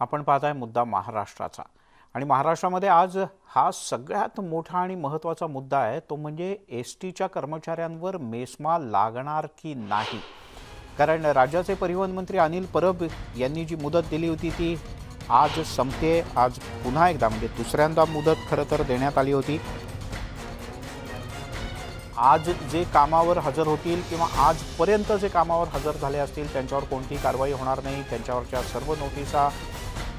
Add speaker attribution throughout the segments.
Speaker 1: आपण पाहत आहे मुद्दा महाराष्ट्राचा. आणि महाराष्ट्रामध्ये आज हा सगळ्यात मोठा आणि महत्त्वाचा मुद्दा आहे तो म्हणजे एस टीच्या कर्मचाऱ्यांवर मेस्मा लागणार की नाही? कारण राज्याचे परिवहन मंत्री अनिल परब यांनी जी मुदत दिली होती ती आज संपते. आज पुन्हा एकदा म्हणजे दुसऱ्यांदा मुदत खरं तर देण्यात आली होती. आज जे कामावर हजर होतील किंवा आजपर्यंत जे कामावर हजर झाले असतील त्यांच्यावर कोणतीही कारवाई होणार नाही त्यांच्यावरच्या सर्व नोटिसा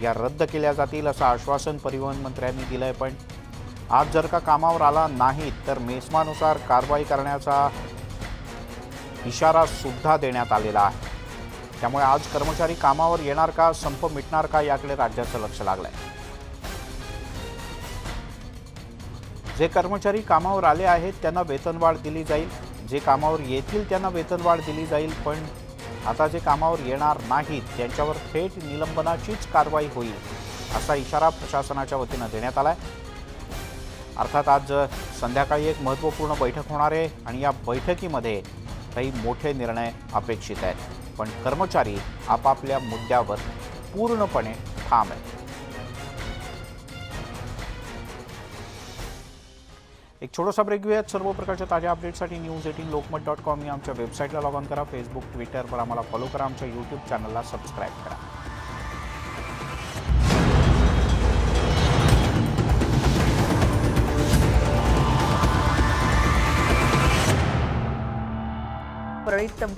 Speaker 1: या रद्द केल्या जातील असं आश्वासन परिवहन मंत्र्यांनी दिलं आहे पण आज जर का कामावर आला नाही तर मेस्मानुसार कारवाई करण्याचा इशारा सुद्धा देण्यात आलेला आहे. त्यामुळे आज कर्मचारी कामावर येणार का संप मिटणार का याकडे राज्याचं लक्ष लागलं आहे जे कर्मचारी कामावर आले आहेत त्यांना वेतनवाढ दिली जाईल. जे कामावर येतील त्यांना वेतनवाढ दिली जाईल. पण आता जे कामावर येणार नाहीत त्यांच्यावर थेट निलंबनाचीच कारवाई होईल असा इशारा प्रशासनाच्या वतीनं देण्यात आला आहे अर्थात आज संध्याकाळी एक महत्त्वपूर्ण बैठक होणार आहे आणि या बैठकीमध्ये काही मोठे निर्णय अपेक्षित आहेत. पण कर्मचारी आपापल्या मुद्द्यावर पूर्णपणे ठाम आहेत. एक छोटासा ब्रेक घेऊयात. सर्व प्रकारच्या ताज्या अपडेटसाठी news eighteen Lokmat dot com या आमच्या वेबसाईटला लॉग ऑन करा. फेसबुक ट्विटरवर आम्हाला फॉलो करा. आमच्या यूट्यूब चॅनलला सबस्क्राईब करा.
Speaker 2: परळीत